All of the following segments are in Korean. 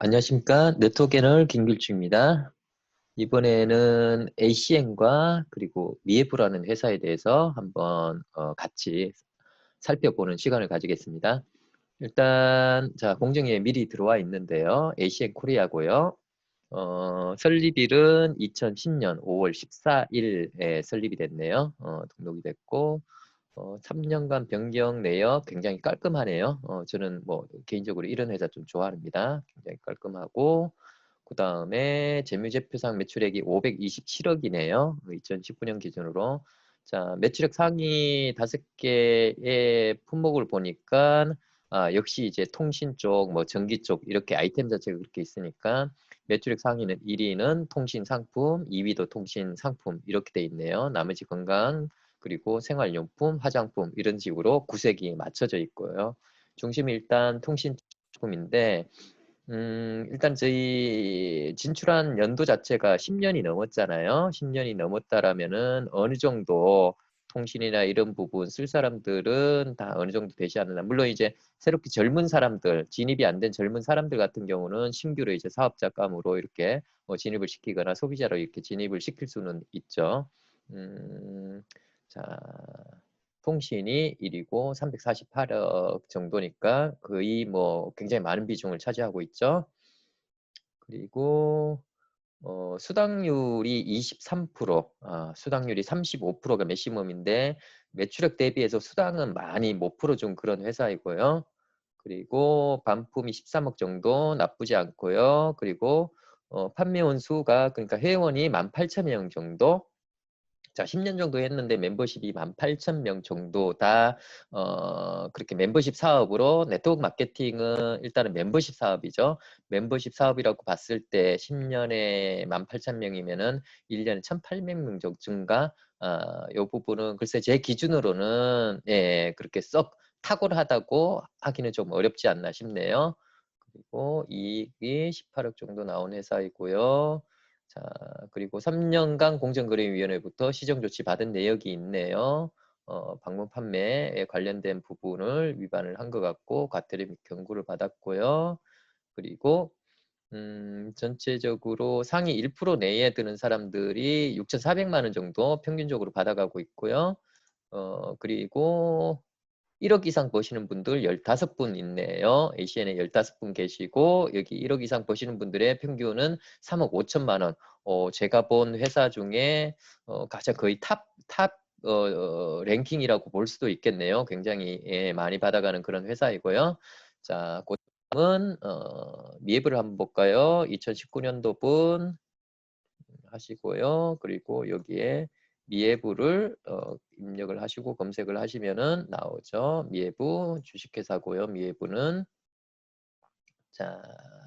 안녕하십니까. 네트워크애널 김길주입니다. 이번에는 ACN과 그리고 미에프라는 회사에 대해서 한번 어, 같이 살펴보는 시간을 가지겠습니다. 일단 자 공정에 미리 들어와 있는데요. ACN 코리아고요. 어, 설립일은 2010년 5월 14일에 설립이 됐네요. 어, 등록이 됐고 어, 3년간 변경 내역 굉장히 깔끔하네요. 어, 저는 뭐 개인적으로 이런 회사 좀 좋아합니다. 굉장히 깔끔하고 그 다음에 재무제표상 매출액이 527억이네요. 2019년 기준으로 자 매출액 상위 다섯 개의 품목을 보니까 아, 역시 이제 통신 쪽, 뭐 전기 쪽 이렇게 아이템 자체가 그렇게 있으니까 매출액 상위는 1위는 통신 상품, 2위도 통신 상품 이렇게 돼 있네요. 나머지 건강, 그리고 생활용품, 화장품 이런 식으로 구색이 맞춰져 있고요. 중심이 일단 통신품인데 음, 일단 저희 진출한 연도 자체가 10년이 넘었잖아요. 10년이 넘었다라면은 어느 정도 통신이나 이런 부분 쓸 사람들은 다 어느 정도 되지 않나. 물론 이제 새롭게 젊은 사람들, 진입이 안 된 젊은 사람들 같은 경우는 신규로 이제 사업자감으로 이렇게 뭐 진입을 시키거나 소비자로 이렇게 진입을 시킬 수는 있죠. 음, 자, 통신이 1이고 348억 정도니까 거의 뭐 굉장히 많은 비중을 차지하고 있죠. 그리고 어, 수당률이 23%, 아, 수당률이 35%가 맥시멈인데 매출액 대비해서 수당은 많이 못 풀어준 그런 회사이고요. 그리고 반품이 13억 정도 나쁘지 않고요. 그리고 어, 판매원 수가 그러니까 회원이 18,000명 정도 자, 10년 정도 했는데 멤버십이 18,000명 정도 다 어, 그렇게 멤버십 사업으로 네트워크 마케팅은 일단은 멤버십 사업이죠. 멤버십 사업이라고 봤을 때 10년에 18,000명이면은 1년에 1,800명 정도 증가 어, 이 부분은 글쎄 제 기준으로는 예, 그렇게 썩 탁월하다고 하기는 좀 어렵지 않나 싶네요. 그리고 이익이 18억 정도 나온 회사이고요. 자, 그리고 3년간 공정거래위원회부터 시정조치 받은 내역이 있네요. 어, 방문 판매에 관련된 부분을 위반을 한 것 같고 과태료 및 경고를 받았고요. 그리고 음, 전체적으로 상위 1% 내에 드는 사람들이 6,400만 원 정도 평균적으로 받아가고 있고요. 어, 그리고 1억 이상 버시는 분들 15분 있네요. ACN에 15분 계시고 여기 1억 이상 버시는 분들의 평균은 3억 5천만 원. 어, 제가 본 회사 중에 어, 가장 거의 탑, 탑 어, 어, 랭킹이라고 볼 수도 있겠네요. 굉장히 예, 많이 받아가는 그런 회사이고요. 자, 그다음은 어, 미앱을 한번 볼까요? 2019년도 분 하시고요. 그리고 여기에 미예부를 어, 입력을 하시고 검색을 하시면은 나오죠. 미예부 주식회사고요. 미예부는 자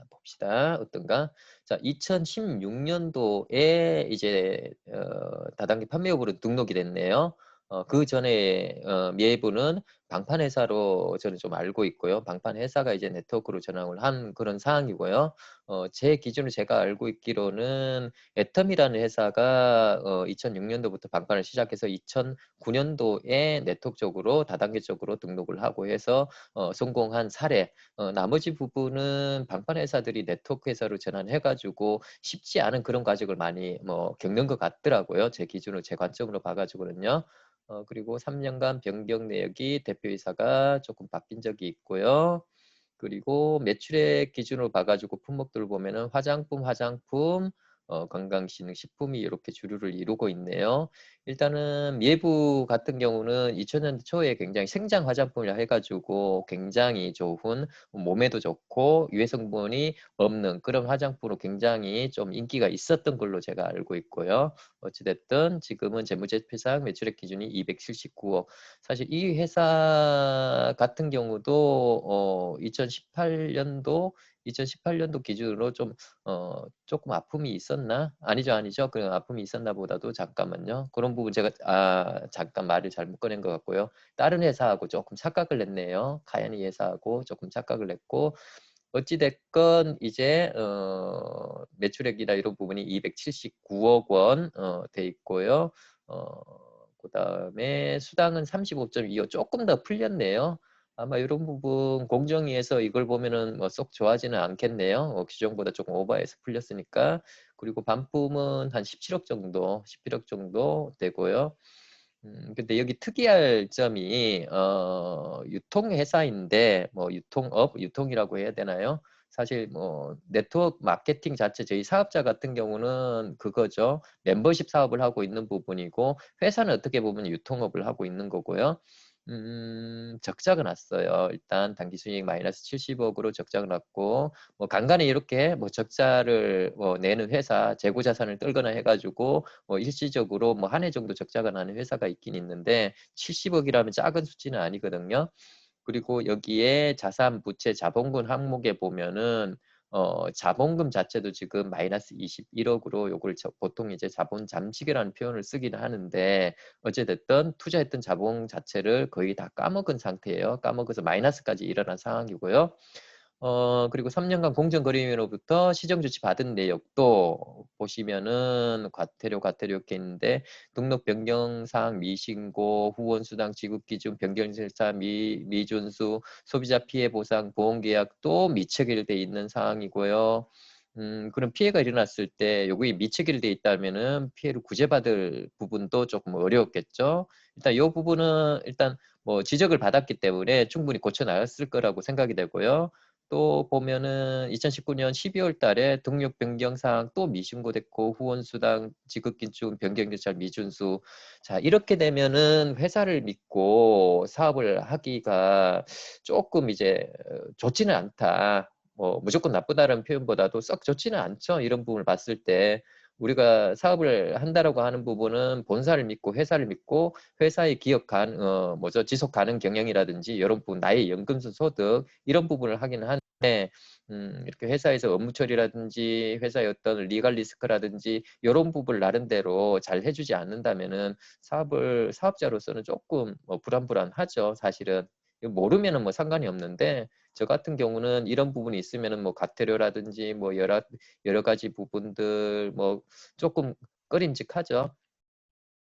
봅시다. 어떤가? 자 2016년도에 이제 어, 다단계 판매업으로 등록이 됐네요. 어, 그 전에 어, 미예부는 방판 회사로 저는 좀 알고 있고요. 방판 회사가 이제 네트워크로 전환을 한 그런 상황이고요. 어, 제 기준으로 제가 알고 있기로는 애텀이라는 회사가 어, 2006년도부터 방판을 시작해서 2009년도에 네트워크적으로 다단계적으로 등록을 하고 해서 어, 성공한 사례. 어, 나머지 부분은 방판 회사들이 네트워크 회사로 전환해가지고 쉽지 않은 그런 과정을 많이 뭐 겪는 것 같더라고요. 제 기준으로 제 관점으로 봐가지고는요. 어, 그리고 3년간 변경 내역이 대표이사가 조금 바뀐 적이 있고요. 그리고 매출액 기준으로 봐가지고 품목들을 보면은 화장품, 화장품, 어, 건강기능식품이 이렇게 주류를 이루고 있네요. 일단은 미예부 같은 경우는 2000년대 초에 굉장히 생장 화장품이라 해가지고 굉장히 좋은 몸에도 좋고 유해 성분이 없는 그런 화장품으로 굉장히 좀 인기가 있었던 걸로 제가 알고 있고요. 어찌됐든 지금은 재무제표상 매출액 기준이 279억. 사실 이 회사 같은 경우도 어, 2018년도 2018년도 기준으로 좀 어, 조금 아픔이 있었나? 아니죠, 아니죠. 그런 아픔이 있었나 보다도 잠깐만요. 그런 부분 제가 아 잠깐 말을 잘못 꺼낸 것 같고요. 다른 회사하고 조금 착각을 했네요. 가연이 회사하고 조금 착각을 했고 어찌됐건 이제 어, 매출액이나 이런 부분이 279억 원 어, 돼 있고요. 어, 그 다음에 수당은 35.25 조금 더 풀렸네요. 아마 요런 부분 공정위에서 이걸 보면은 뭐썩 좋아하지는 않겠네요. 어 규정보다 조금 오버해서 풀렸으니까. 그리고 반품은 한 17억 정도, 11억 정도 되고요. 음 근데 여기 특이할 점이 어 유통회사인데 뭐 유통업, 유통이라고 해야 되나요? 사실 뭐 네트워크 마케팅 자체 저희 사업자 같은 경우는 그거죠. 멤버십 사업을 하고 있는 부분이고 회사는 어떻게 보면 유통업을 하고 있는 거고요. 음 적자가 났어요. 일단 당기 순이익 마이너스 70억으로 적자가 났고 뭐 간간히 이렇게 뭐 적자를 뭐 내는 회사 재고 자산을 떨거나 해 가지고 뭐 일시적으로 뭐 한 해 정도 적자가 나는 회사가 있긴 있는데 70억이라면 작은 수치는 아니거든요. 그리고 여기에 자산, 부채, 자본금 항목에 보면은 어 자본금 자체도 지금 마이너스 21억으로 요걸 저 보통 이제 자본 잠식이라는 표현을 쓰기는 하는데 어찌 됐든 투자했던 자본 자체를 거의 다 까먹은 상태예요. 까먹어서 마이너스까지 일어난 상황이고요. 어 그리고 3 년간 공정거래위원회로부터 시정 조치 받은 내역도 보시면은 과태료, 과태료 있는데 등록 변경 사항 미신고, 후원 수당 지급 기준 변경 절차 미 미준수, 소비자 피해 보상 보험 계약도 미체결돼 있는 사항이고요. 음 그런 피해가 일어났을 때 요게 미체결돼 있다면은 피해를 구제받을 부분도 조금 어려웠겠죠. 일단 요 부분은 일단 뭐 지적을 받았기 때문에 충분히 고쳐 나갔을 거라고 생각이 되고요. 또 보면은 2019년 12월 달에 등록 변경 사항 또 미신고됐고 후원 수당 지급 기준 변경 절차 미준수. 자, 이렇게 되면은 회사를 믿고 사업을 하기가 조금 이제 어 좋지는 않다. 뭐 무조건 나쁘다는 표현보다도 썩 좋지는 않죠. 이런 부분을 봤을 때. 우리가 사업을 한다라고 하는 부분은 본사를 믿고 회사를 믿고 회사의 간어 뭐죠? 지속 가능 경영이라든지 이런 부분 나의 연금수 소득 이런 부분을 하기는 하는데 음 이렇게 회사에서 업무 처리라든지 회사의 어떤 리갈 리스크라든지 이런 부분을 나름대로 잘 해주지 않는다면은 사업을 사업자로서는 조금 뭐 불안불안하죠 사실은. 모르면은 뭐 상관이 없는데 저 같은 경우는 이런 부분이 있으면은 뭐 과태료라든지 뭐 여러 여러 가지 부분들 뭐 조금 꺼림직하죠.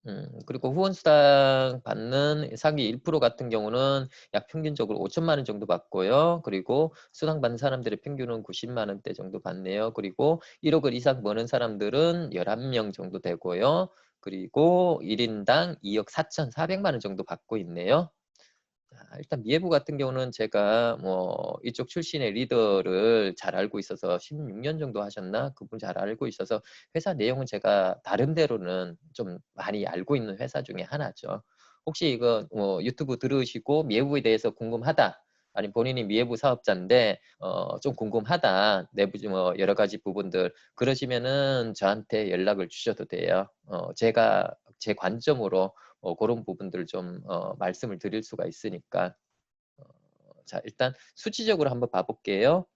음 그리고 후원 수당 받는 상위 1% 같은 경우는 약 평균적으로 5천만 원 정도 받고요. 그리고 수당 받는 사람들의 평균은 90만 원대 정도 받네요. 그리고 1억 원 이상 버는 사람들은 11명 정도 되고요. 그리고 1인당 2억 4,400만 원 정도 받고 있네요. 자, 일단 미해부 같은 경우는 제가 뭐 이쪽 출신의 리더를 잘 알고 있어서 16년 정도 하셨나? 그분 잘 알고 있어서 회사 내용은 제가 다른데로는 좀 많이 알고 있는 회사 중에 하나죠. 혹시 이거 뭐 유튜브 들으시고 미해부에 대해서 궁금하다. 아니면 본인이 미해부 사업자인데 어 좀 궁금하다. 내부 뭐 여러 가지 부분들 그러시면은 저한테 연락을 주셔도 돼요. 어 제가 제 관점으로 어 고런 부분들을 좀어 말씀을 드릴 수가 있으니까. 어 자 일단 수치적으로 한번 봐 볼게요.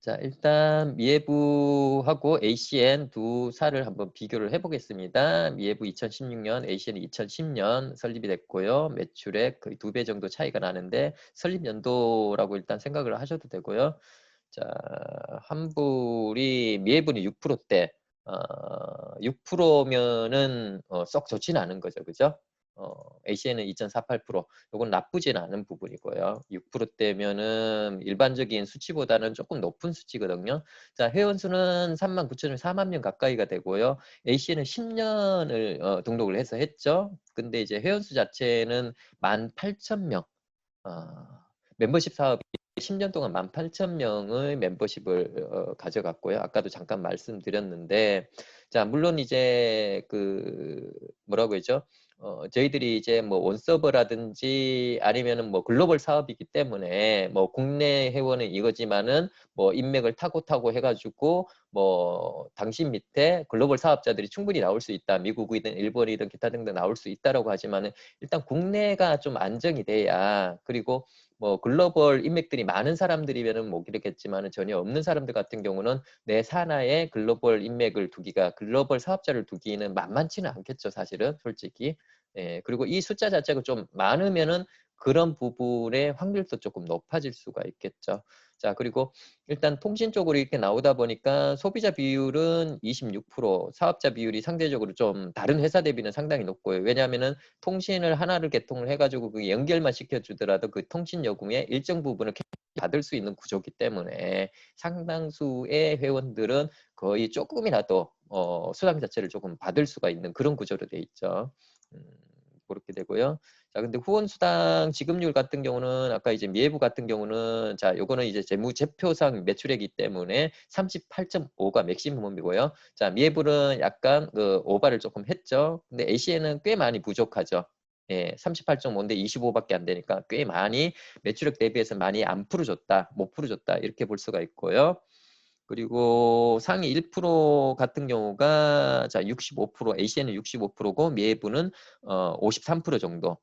자 일단 미해부하고 ACN 두 사를 한번 비교를 해 보겠습니다. 미해부 2016년, ACN 2010년 설립이 됐고요. 매출액 거의 2배 정도 차이가 나는데 설립 연도라고 일단 생각을 하셔도 되고요. 자 환불이 미해부는 6%대 어 6%면은 어 썩 좋지는 않은 거죠. 그죠? 어 ACN은 2.48% 요건 나쁘진 않은 부분이고요. 6%대면은 일반적인 수치보다는 쪼끔 높은 수치거든요. 자 회원 수는 39,000명, 4만 명 가까이가 되고요. ACN은 10 년을 어 등록을 해서 했죠. 근데 이제 회원 수 자체는 18,000명 어 멤버십 사업이 10년 동안 18,000명의 멤버십을 어 가져갔고요. 아까도 잠깐 말씀드렸는데 자 물론 이제 그 뭐라고 했죠? 어 저희들이 이제 뭐 원서버라든지 아니면은 뭐 글로벌 사업이기 때문에 뭐 국내 회원은 이거지만은 뭐 인맥을 타고 타고 해 가지고 뭐 당신 밑에 글로벌 사업자들이 충분히 나올 수 있다. 미국이든 일본이든 기타 등등 나올 수 있다라고 하지만은 일단 국내가 좀 안정이 돼야 그리고 뭐 글로벌 인맥들이 많은 사람들이면은 뭐 그렇겠지만은 전혀 없는 사람들 같은 경우는 내 산하에 글로벌 인맥을 두기가 글로벌 사업자를 두기는 만만치는 않겠죠, 사실은 솔직히. 예. 그리고 이 숫자 자체가 좀 많으면은 그런 부분의 확률도 조금 높아질 수가 있겠죠. 자 그리고 일단 통신 쪽으로 이렇게 나오다 보니까 소비자 비율은 26% 사업자 비율이 상대적으로 좀 다른 회사 대비는 상당히 높고요. 왜냐하면은 통신을 하나를 개통을 해 가지고 그 연결만 시켜 주더라도 그 통신 요금의 일정 부분을 받을 수 있는 구조기 때문에 상당수의 회원들은 거의 쪼끔이라도 어 수당 자체를 조금 받을 수가 있는 그런 구조로 돼 있죠. 음 고렇게 되고요. 자 근데 후원 수당 지급률 같은 경우는 아까 이제 미예부 같은 경우는 자 요거는 이제 재무제표상 매출액이기 때문에 38.5가 맥시멈이고요. 자 미예부는 약간 그 오바를 조금 했죠. 근데 ACN은 꽤 많이 부족하죠. 예, 38.5인데 25밖에 안 되니까 꽤 많이 매출액 대비해서 많이 안 풀어줬다, 못 풀어줬다 이렇게 볼 수가 있고요. 그리고 상위 1% 같은 경우가 자 65% ACN은 65%고 미예부는 어53% 정도.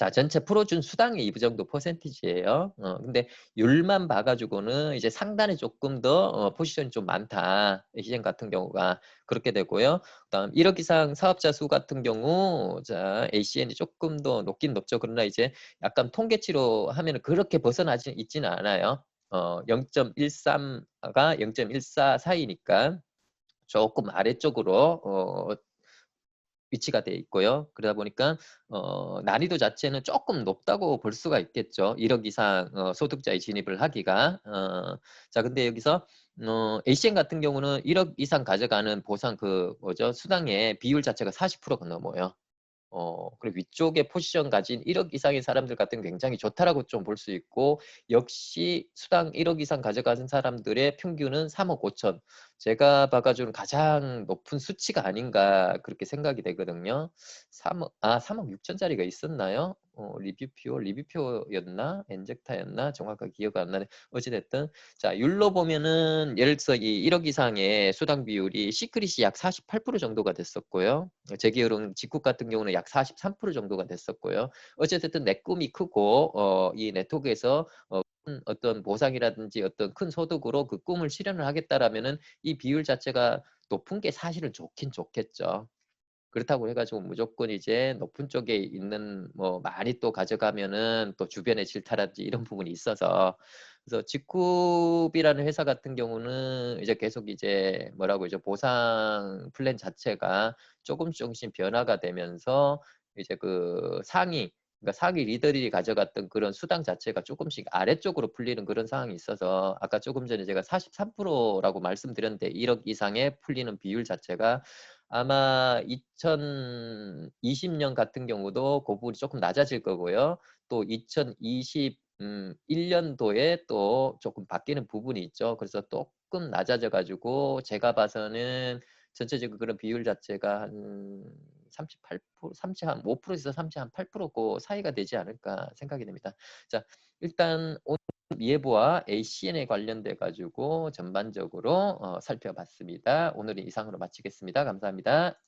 자 전체 풀어준 수당의 2 정도 퍼센티지예요. 어 근데 율만 봐 가지고는 이제 상단에 조금 더 어 포지션이 좀 많다. ACN 같은 경우가 그렇게 되고요. 그다음 1억 이상 사업자 수 같은 경우 자 ACN이 조금 더 높긴 높죠. 그러나 이제 약간 통계치로 하면은 그렇게 벗어나지 있지는 않아요. 어 0.13가 0.14 사이니까 조금 아래쪽으로 어 위치가 돼 있고요. 그러다 보니까 어 난이도 자체는 쪼끔 높다고 볼 수가 있겠죠. 1억 이상 어 소득자의 진입을 하기가. 어 자 근데 여기서 어 ACN 같은 경우는 1억 이상 가져가는 보상 그 뭐죠? 수당의 비율 자체가 40%가 넘어요. 어 그리고 위쪽에 포지션 가진 1억 이상의 사람들 같은 굉장히 좋다라고 좀 볼 수 있고 역시 수당 1억 이상 가져가는 사람들의 평균은 3억 5천. 제가 봐 가지고는 가장 높은 수치가 아닌가 그렇게 생각이 되거든요. 3억 아 3억 6천 짜리가 있었나요? 어 리뷰표 리뷰표였나? 엔젝타였나? 정확하게 기억이 안 나네. 어찌 됐든 자 율로 보면은 예를 들어서 이 1억 이상의 수당 비율이 시크릿이 약 48% 정도가 됐었고요. 제기어론 직국 같은 경우는 약 43% 정도가 됐었고요. 어찌 됐든 내 꿈이 크고 어 이 네트워크에서 어큰 어떤 보상이라든지 어떤 큰 소득으로 그 꿈을 실현을 하겠다라면은 이 비율 자체가 높은 게 사실은 좋긴 좋겠죠. 그렇다고 해 가지고 무조건 이제 높은 쪽에 있는 뭐 많이 또 가져가면은 또 주변의 질타라든지 이런 부분이 있어서. 그래서 직급이라는 회사 같은 경우는 이제 계속 이제 뭐라고 이제 보상 플랜 자체가 조금씩 조금씩 변화가 되면서 이제 그 상위 그러니까 상위 리더들이 가져갔던 그런 수당 자체가 조금씩 아래쪽으로 풀리는 그런 상황이 있어서 아까 조금 전에 제가 43%라고 말씀드렸는데 1억 이상의 풀리는 비율 자체가 아마 2020년 같은 경우도 그 부분이 조금 낮아질 거고요. 또 2020음 1년도에 또 조금 바뀌는 부분이 있죠. 그래서 쪼끔 낮아져 가지고 제가 봐서는 전체적으로 그런 비율 자체가 한 38% 30한 5%에서 30한 8%고 사이가 되지 않을까 생각이 됩니다. 자 일단 오늘 예보와 ACN에 관련돼 가지고 전반적으로 어 살펴봤습니다. 오늘은 이상으로 마치겠습니다. 감사합니다.